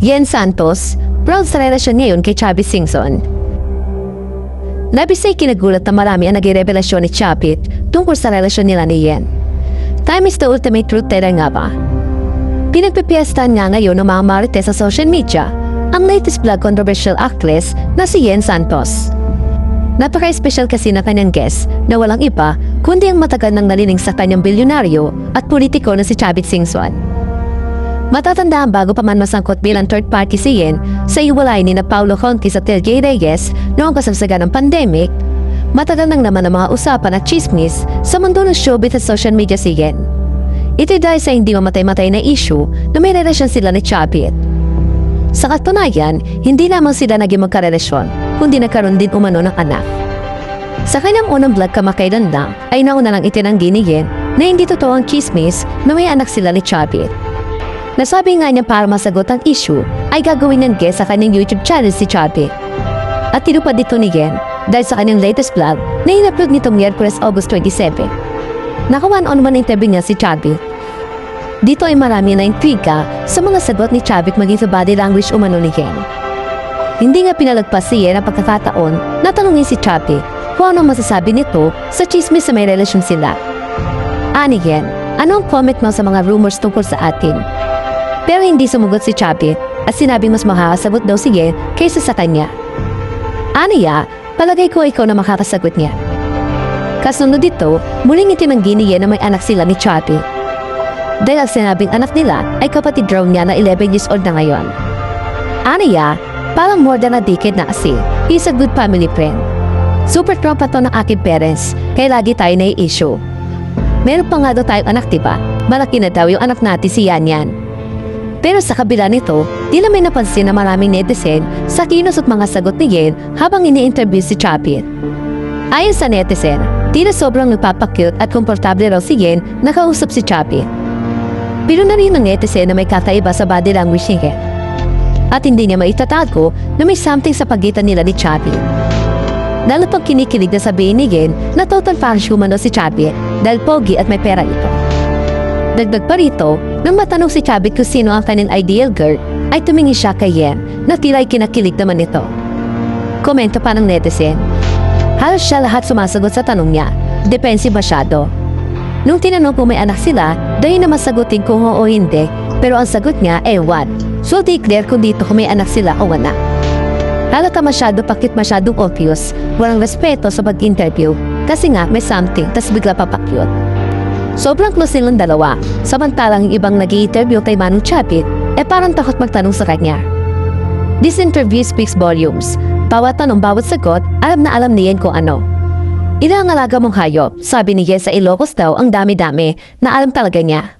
Yen Santos, proud sa relasyon ngayon kay Chubby Singson. Labis ay kinagulat na marami ang naging revelasyon ni Chapit tungkol sa relasyon nila ni Yen. Time is the ultimate truth teller nga ba? Pinagpipiestan nga ngayon ng mga marites sa social media ang latest vlog controversial actress na si Yen Santos. Napaka-special kasi na kanyang guest na walang iba kundi ang matagal nang nalining sa kanyang bilyonaryo at politiko na si Chavit Singson. Matatandaan bago pa man masangkot bilang third party si sa iwalay ni na Paulo Conti sa Telgay Reyes noong kasagsagan ng pandemic, matagal nang naman ang mga usapan at chismis sa mundo ng showbiz at social media si Yen. Ito'y dahil sa hindi mamatay-matay na issue na may relasyon sila ni Chavit. Sa katunayan, hindi lamang sila naging magkarelasyon, kundi nagkaroon din umano ng anak. Sa kanyang unang vlog kamakailan lang, ay nauna lang itinanggi ni Yen na hindi totoo ang chismis na may anak sila ni Chavit. Nasabi nga niya para masagot ang issue ay gagawin ng guest sa kanyang YouTube channel si Chavit. At tinupad dito ni Yen dahil sa kanyang latest vlog na in-upload nitong Miyerkules August 27. Naka one-on-one interview niya si Chavit dito ay marami na intriga sa mga sagot ni Chavit maging sa body language umano ni Yen. Hindi nga pinalagpas si Yen ang pagkakataon na tanungin si Chavit kung ano masasabi nito sa chismis sa may relasyon sila. Ani Yen, ano ang comment mo sa mga rumors tungkol sa atin? Pero hindi sumugot si Chavit at sinabing mas makakasagot daw si Yen kaysa sa kanya. Aniya, palagay ko ikaw na makakasagot niya. Kasunod dito, muling itinanggi ni Yen na may anak sila ni Chavit dahil ang sinabing anak nila ay kapatid raw niya na 11 years old na ngayon. Aniya, parang more than a decade na kasi, he's a good family friend. Super trump pa to ng aking parents, kaya lagi tayo na issue. Meron pa nga daw tayong anak, diba? Malaki na daw yung anak natin si Yan Yan. Pero sa kabila nito, di na may napansin na maraming netizen sa kinos at mga sagot ni Yen habang ini-interview si Chapit. Ayon sa netizen, tila sobrang nagpapakyut at komportable raw si Yen nakausap si Chapit. Pero na rin ng netizen na may kakaiba sa body language ni Yen. At hindi niya maitatago na may something sa pagitan nila ni Chappie. Lalo pang kinikilig na sabihin ni Gen na total fanshuman daw si Chappie dahil pogi at may pera ito. Dagdag pa rito, nang matanong si Chappie kung sino ang kanyang ideal girl, ay tumingin siya kay Yen na tila ay kinakilig naman ito. Komento pa ng netizen. Halos siya lahat sumasagot sa tanong niya. Defensive masyado. Nung tinanong kung may anak sila, dahil na masagutin kung oo o hindi, pero ang sagot niya ay what. So declare kung dito kung may anak sila o wala. Halata masyado pakit masyadong obvious, walang respeto sa pag-interview, kasi nga may something, tas bigla papakyot. Sobrang close silang dalawa, samantalang yung ibang nag interview kay Manong Chapit, eh parang takot magtanong sa kanya. This interview speaks volumes. Bawat tanong, bawat sagot, alam na alam niyan kung ano. Ilang alaga mong hayop, sabi ni Yes sa Ilocos daw ang dami-dami na alam talaga niya.